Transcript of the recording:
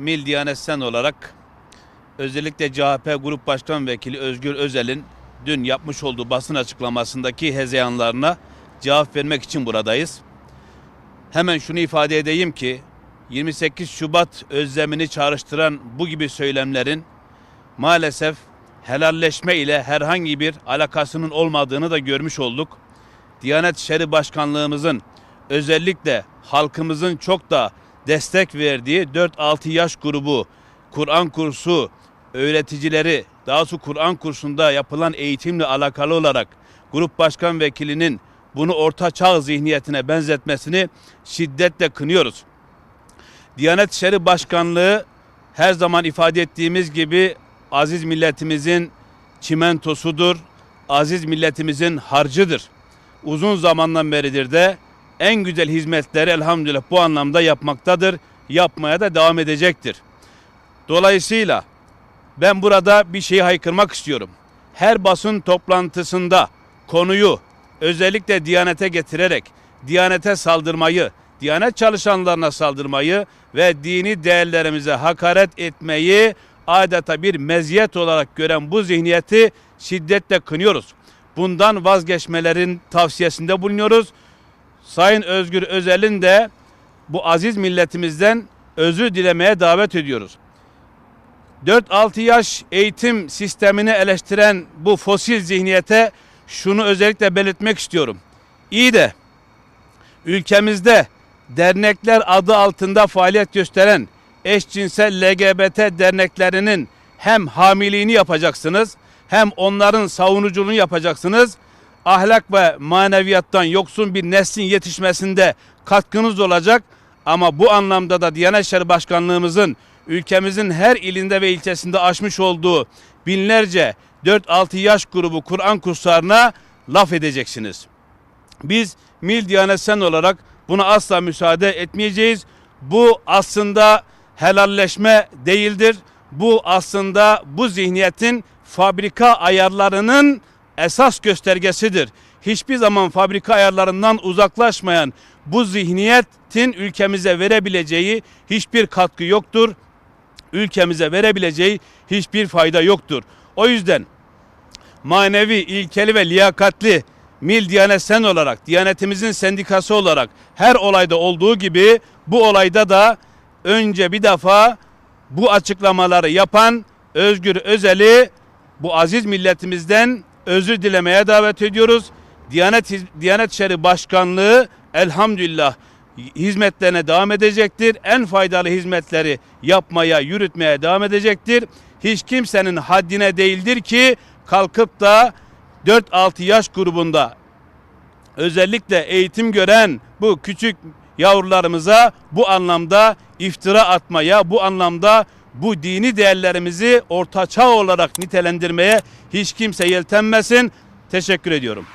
Mil Diyanet Sen olarak özellikle CHP Grup Başkan Vekili Özgür Özel'in dün yapmış olduğu basın açıklamasındaki hezeyanlarına cevap vermek için buradayız. Hemen şunu ifade edeyim ki 28 Şubat özlemini çağrıştıran bu gibi söylemlerin maalesef helalleşme ile herhangi bir alakasının olmadığını da görmüş olduk. Diyanet İşleri Başkanlığımızın özellikle halkımızın çok da destek verdiği 4-6 yaş grubu, Kur'an kursu öğreticileri, daha doğrusu Kur'an kursunda yapılan eğitimle alakalı olarak grup başkan vekilinin bunu orta çağ zihniyetine benzetmesini şiddetle kınıyoruz. Diyanet İşleri Başkanlığı her zaman ifade ettiğimiz gibi aziz milletimizin çimentosudur, aziz milletimizin harcıdır. Uzun zamandan beridir de en güzel hizmetleri elhamdülillah bu anlamda yapmaktadır. Yapmaya da devam edecektir. Dolayısıyla ben burada bir şeyi haykırmak istiyorum. Her basın toplantısında konuyu özellikle Diyanete getirerek Diyanete saldırmayı, Diyanet çalışanlarına saldırmayı ve dini değerlerimize hakaret etmeyi adeta bir meziyet olarak gören bu zihniyeti şiddetle kınıyoruz. Bundan vazgeçmelerin tavsiyesinde bulunuyoruz. Sayın Özgür Özel'in de bu aziz milletimizden özür dilemeye davet ediyoruz. 4-6 yaş eğitim sistemini eleştiren bu fosil zihniyete şunu özellikle belirtmek istiyorum. İyi de ülkemizde dernekler adı altında faaliyet gösteren eşcinsel LGBT derneklerinin hem hamiliğini yapacaksınız hem onların savunuculuğunu yapacaksınız. Ahlak ve maneviyattan yoksun bir neslin yetişmesinde katkınız olacak. Ama bu anlamda da Diyanet İşleri Başkanlığımızın ülkemizin her ilinde ve ilçesinde açmış olduğu binlerce 4-6 yaş grubu Kur'an kurslarına laf edeceksiniz. Biz Mil Diyanet Sen olarak buna asla müsaade etmeyeceğiz. Bu aslında helalleşme değildir. Bu aslında bu zihniyetin fabrika ayarlarının esas göstergesidir. Hiçbir zaman fabrika ayarlarından uzaklaşmayan bu zihniyetin ülkemize verebileceği hiçbir katkı yoktur. Ülkemize verebileceği hiçbir fayda yoktur. O yüzden manevi, ilkeli ve liyakatli Mil Diyanet Sen olarak, Diyanetimizin sendikası olarak her olayda olduğu gibi bu olayda da önce bir defa bu açıklamaları yapan Özgür Özel'i bu aziz milletimizden özür dilemeye davet ediyoruz. Diyanet Diyanet İşleri Başkanlığı elhamdülillah hizmetlerine devam edecektir. En faydalı hizmetleri yapmaya, yürütmeye devam edecektir. Hiç kimsenin haddine değildir ki kalkıp da 4-6 yaş grubunda özellikle eğitim gören bu küçük yavrularımıza bu anlamda iftira atmaya, bu anlamda bu dini değerlerimizi ortaçağ olarak nitelendirmeye hiç kimse yeltenmesin. Teşekkür ediyorum.